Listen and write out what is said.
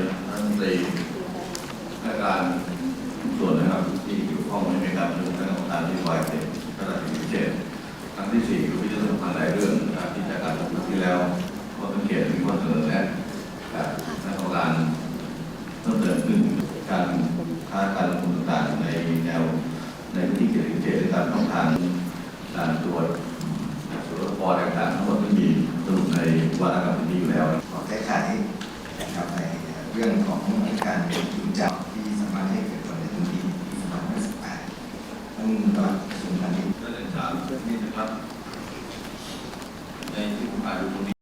รัฐมนตรีและการส่วนนะครับที่เกี่ยวข้องในการประชุมคณะกรรมการนโยบายเศรษฐกิจระดับพิเศษครั้งที่สี่คือพิจารณาหลายเรื่องนะครับที่จากการประชุมที่แล้วก็สังเกตมีข้อเสนอแนะจากคณะกรรมการเพิ่มเติมขึ้นการค้าการลงทุนต่างๆในแนวในพื้นที่เขตพิเศษและการต้องทาง เรื่องของการจุดจับที่สามารถให้เกิดผลในทันทีปีสองพันสิประธานสุนทรีก็เลยถามนี่นครับในที่ผมอ่านตรงนี้